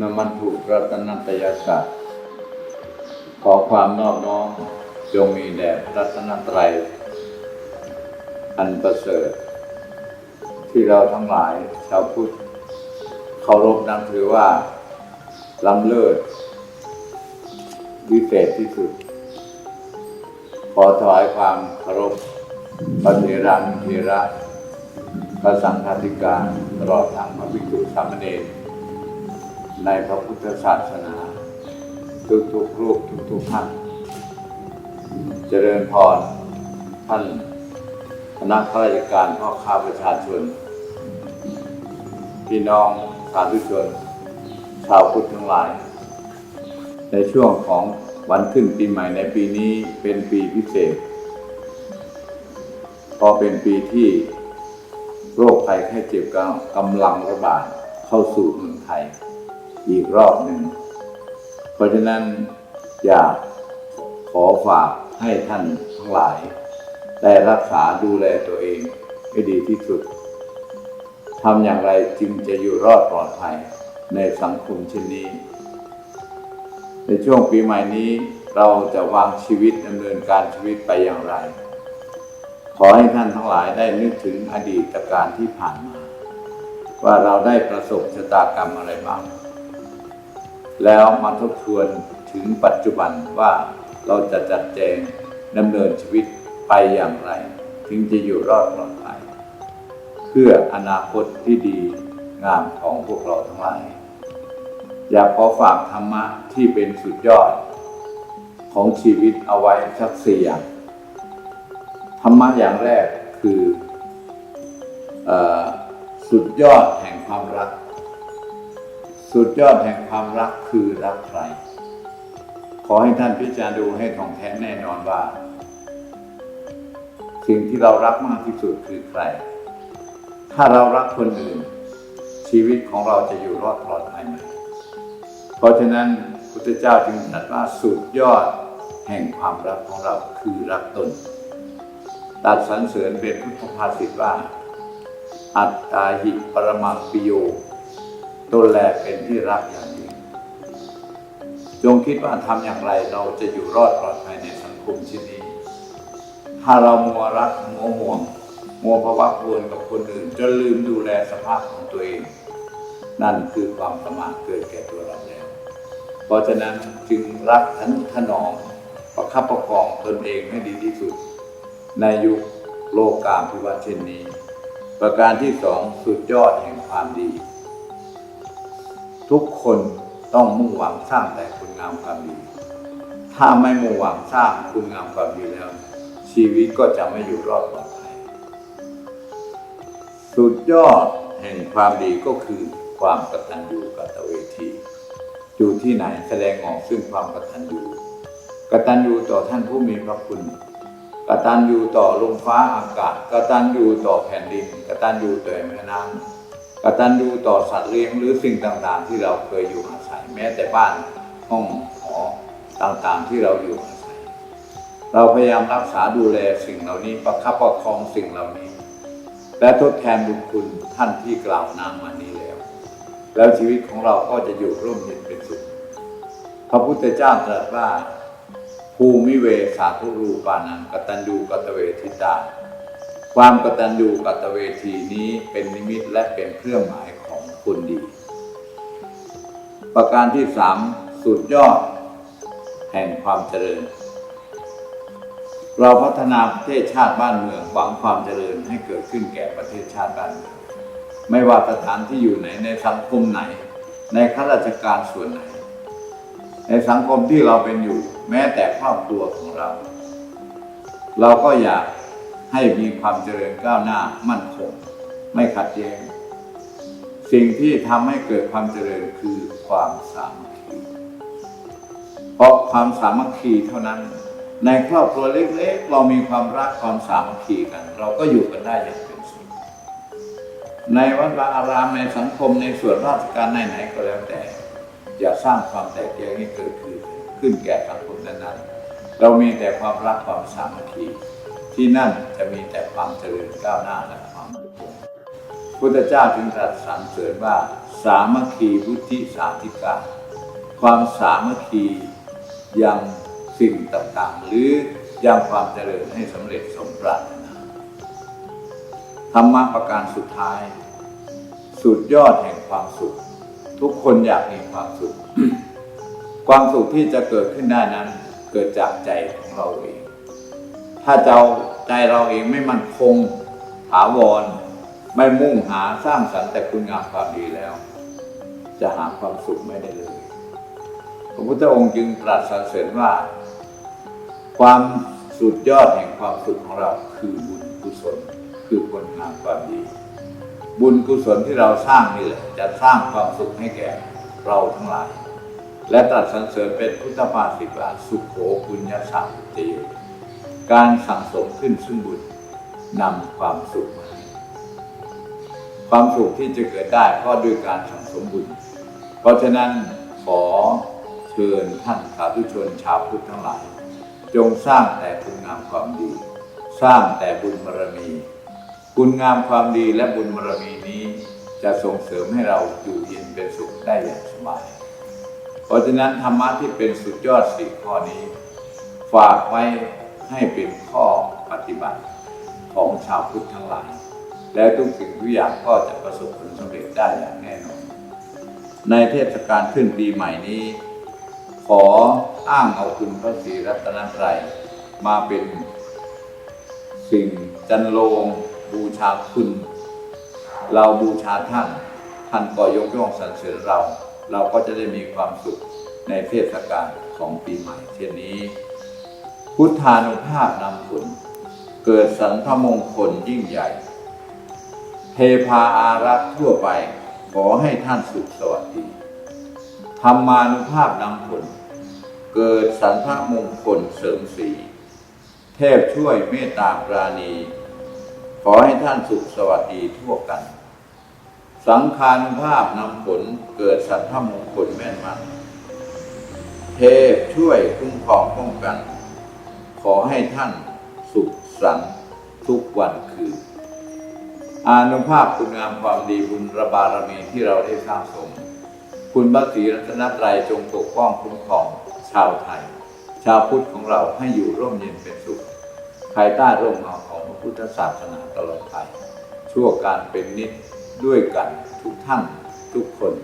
นมันถุรัตนัตยศาสตร์ขอความนอบน้อมจงมีแด่ระรัตนตรัย อันประเสริฐ ที่เราทั้งหลายชาวพุทธเคารพนับถือว่าล้ำเลิศวิเศษที่สุด ขอถวายความเคารพพระเถรานุเถระพระสังฆาธิการตลอดทางพระภิกษุสามเณร ในพระพุทธศาสนา ทุกๆรูปทุกๆท่าน เจริญพรท่านคณะข้าราชการพ่อค้าประชาชน พี่น้องสาธุชน ชาวพุทธทั้งหลาย ในช่วงของวันขึ้นปีใหม่ในปีนี้เป็นปีพิเศษพราะเป็นปีที่โรคภัยแค่เจ็บกำลังระบาดเข้าสู่เมืองไทย อีกรอบหนึ่ง เพราะฉะนั้นอยากขอฝากให้ท่านทั้งหลาย ได้รักษาดูแลตัวเองให้ดีที่สุดทำอย่างไรจึงจะอยู่รอดปลอดภัยในสังคมเช่นนี้ ในช่วงปีใหม่นี้เราจะวางชีวิตดำเนินการชีวิตไปอย่างไร ขอให้ท่านทั้งหลายได้นึกถึงอดีตการที่ผ่านมา ว่าเราได้ประสบชะตากรรมอะไรบ้าง แล้วมาทบทวนถึงปัจจุบันว่าเราจะจัดแจงดำเนินชีวิตไปอย่างไร ถึงจะอยู่รอดปลอดภัยเพื่ออนาคตที่ดีงามของพวกเราทั้งหลายอยากขอฝากธรรมะที่เป็นสุดยอด ของชีวิตเอาไว้สักสี่อย่างธรรมะอย่างแรกคือเออสุดยอดแห่งความรัก สุดยอดแห่งความรักคือรักใคร ขอให้ท่านพิจารณาดูให้ท่องแท้แน่นอนว่า สิ่งที่เรารักมากที่สุดคือใคร ถ้าเรารักคนอื่น ชีวิตของเราจะอยู่รอดปลอดภัยไหมเพราะฉะนั้นพุทธเจ้าจึงตรัสว่าสุดยอดแห่งความรักของเราคือรักตน ตัดสรรเสริญเป็นพุทธภาษิตว่า อัตตาหิปรมังปิโย ตนแลเป็นที่รักอย่างยิ่งจงคิดว่าทำอย่างไรเราจะอยู่รอดปลอดภัยในสังคมชิ้นนี้ ถ้าเรามัวรักมัวห่วง มัวภาวะควรกับคนอื่นจนลืมดูแลสภาพของตัวเอง นั่นคือความประมาทเกิดแก่ตัวเราแล้ว เพราะฉะนั้นจึงรักทันุถนอมประคับประคองตนเองให้ดีที่สุด ในยุคโลกกามพิวัตเช่นนี้ ประการที่สองสุดยอดแห่งความดี ทุกคนต้องมุ่งหวังสร้างแต่คุณงามความดี ถ้าไม่มุ่งหวังสร้างคุณงามความดีแล้ว ชีวิตก็จะไม่อยู่รอดปลอดภัยสุดยอดแห่งความดีก็คือความกตัญญูกตเวทีอยู่ที่ไหนแสดงออกซึ่งความกตัญญูกตัญญูต่อท่านผู้มีพระคุณกตัญญูต่อลมฟ้าอากาศกตัญญูต่อแผ่นดินกตัญญูต่อแม่น้ำ กตัญญูต่อสัตว์เลี้ยงหรือสิ่งต่างๆ ที่เราเคยอยู่อาศัยแม้แต่บ้านห้องหอต่างๆที่เราอยู่อาศัย เราพยายามรักษาดูแลสิ่งเหล่านี้ประคับประคองสิ่งเหล่านี้ และทดแทนบุญคุณท่านที่กล่าวนามมานี้แล้ว แล้วชีวิตของเราก็จะอยู่ร่มเย็นเป็นสุขพระพุทธเจ้าตรัสว่าภูมิเวสาธุรูปานังกตัญญูกตเวทิตา ความกตัญญูกตเวทีนี้เป็นนิมิตและเป็นเครื่องหมายของคนดี ประการที่สามสุดยอด แห่งความเจริญ เราพัฒนาประเทศชาติบ้านเมืองหวังความเจริญให้เกิดขึ้นแก่ประเทศชาติบ้านเมืองไม่ว่าสถานที่อยู่ไหนในสังคมไหน ในข้าราชการส่วนไหน ในสังคมที่เราเป็นอยู่ แม้แต่ครอบครัวของเรา เราก็อยาก ให้มีความเจริญก้าวหน้ามั่นคง ไม่ขัดแย้ง สิ่งที่ทำให้เกิดความเจริญคือความสามัคคีเพราะความสามัคคีเท่านั้น ในครอบครัวเล็กๆ เรามีความรักความสามัคคีกัน เราก็อยู่กันได้อย่างเป็นสุขในวัดวาอารามในสังคมในส่วนราชการไหนๆก็แล้วแต่ อย่าสร้างความแตกแยกให้เกิดขึ้นขึ้นแก่สังคมนั้นๆเรามีแต่ความรักความสามัคคี ที่นั่นจะมีแต่ความเจริญก้าวหน้าและความมั่นคงพุทธเจ้าจึงตรัสสรรเสริญว่า สามัคคีวุฒิสามทิกาความสามัคคียังสิ่งต่างๆ หรือยังความเจริญให้สำเร็จสมปรารถนาธรรมะประการสุดท้าย สุดยอดแห่งความสุข ทุกคนอยากมีความสุข ความสุขที่จะเกิดขึ้นได้นั้น เกิดจากใจของเราเอง ถ้าเจ้าใจเราเองไม่มั่นคงถาวร ไม่มุ่งหาสร้างสรรค์แต่คุณงามความดีแล้ว จะหาความสุขไม่ได้เลย พระพุทธองค์จึงตรัสสรรเสริญว่า ความสุดยอดแห่งความสุขของเราคือบุญกุศลคือคนงามความดี บุญกุศลที่เราสร้างนี่แหละจะสร้างความสุขให้แก่เราทั้งหลาย และตรัสสรรเสริญเป็นพุทธภาษิตว่าสุขโขปุญญาสัมติโย การสั่งสมขึ้นซึ่งบุญนำความสุขมาให้ความสุขที่จะเกิดได้ก็ด้วยการสั่งสมบุญ เพราะฉะนั้นขอเชิญท่านสาธุชนชาวพุทธทั้งหลาย จงสร้างแต่คุณงามความดี สร้างแต่บุญบารมี คุณงามความดีและบุญบารมีนี้ จะส่งเสริมให้เราอยู่เย็นเป็นสุขได้อย่างสบาย เพราะฉะนั้นธรรมะที่เป็นสุดยอดสี่ข้อนี้ ฝากไว้ ให้เป็นข้อปฏิบัติของชาวพุทธทั้งหลาย และทุกสิ่งทุกอย่างก็จะประสบผลสำเร็จได้อย่างแน่นอน ในเทศกาลขึ้นปีใหม่นี้ ขออ้างเอาคุณพระศรีรัตนตรัยมาเป็นสิ่งจันโลงบูชาคุณ เราบูชาท่าน ท่านก็ยกย่องสรรเสริญเรา เราก็จะได้มีความสุขในเทศกาลของปีใหม่เช่นนี้ พุทธานุภาพนำผลเกิดสรรพมงคลยิ่งใหญ่ เทพาอารักษ์ทั่วไปขอให้ท่านสุขสวัสดีธรรมานุภาพนำผล เกิดสรรพมงคลเสริมสี เทพช่วยเมตตาปราณี ขอให้ท่านสุขสวัสดีทั่วกัน สังคานุภาพนำผลเกิดสรรพมงคลแม่นมัน เทพช่วยคุ้มครองป้องกัน ขอให้ท่านสุขสันต์ทุกวันคืน อานุภาพคุณงามความดีบุญระบารมีที่เราได้สร้างสม คุณพระศรีรัตนตรัยจงปกป้องคุ้มครองชาวไทย ชาวพุทธของเราให้อยู่ร่มเย็นเป็นสุขภายใต้ร่มเงาของพระพุทธศาสนาตลอดไปชั่วการเป็นนิดด้วยกันทุกท่านทุกคน